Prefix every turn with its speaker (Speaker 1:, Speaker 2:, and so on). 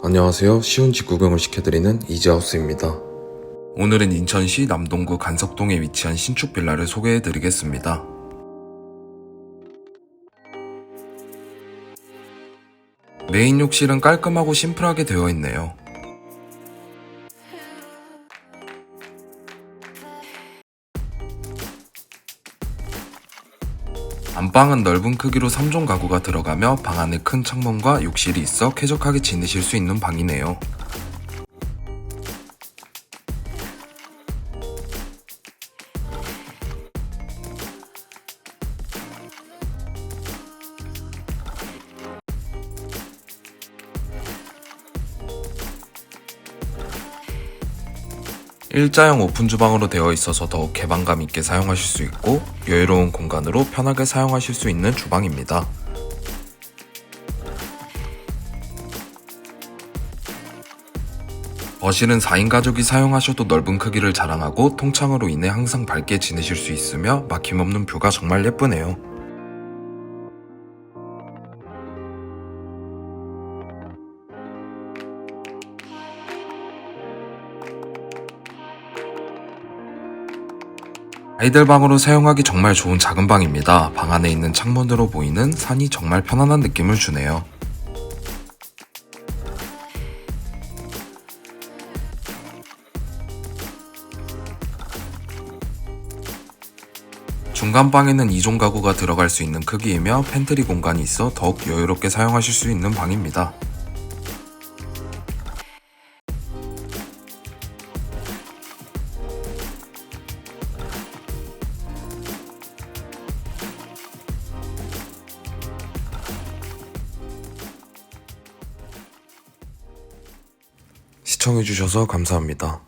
Speaker 1: 안녕하세요. 쉬운 집 구경을 시켜드리는 이지하우스입니다.
Speaker 2: 오늘은 인천시 남동구 간석동에 위치한 신축 빌라를 소개해 드리겠습니다. 메인 욕실은 깔끔하고 심플하게 되어 있네요. 안방은 넓은 크기로 3종 가구가 들어가며 방 안에 큰 창문과 욕실이 있어 쾌적하게 지내실 수 있는 방이네요. 일자형 오픈 주방으로 되어 있어서 더욱 개방감 있게 사용하실 수 있고 여유로운 공간으로 편하게 사용하실 수 있는 주방입니다. 거실은 4인 가족이 사용하셔도 넓은 크기를 자랑하고 통창으로 인해 항상 밝게 지내실 수 있으며 막힘없는 뷰가 정말 예쁘네요. 아이들 방으로 사용하기 정말 좋은 작은 방입니다. 방 안에 있는 창문으로 보이는 산이 정말 편안한 느낌을 주네요. 중간 방에는 2종 가구가 들어갈 수 있는 크기이며 팬트리 공간이 있어 더욱 여유롭게 사용하실 수 있는 방입니다. 시청해주셔서 감사합니다.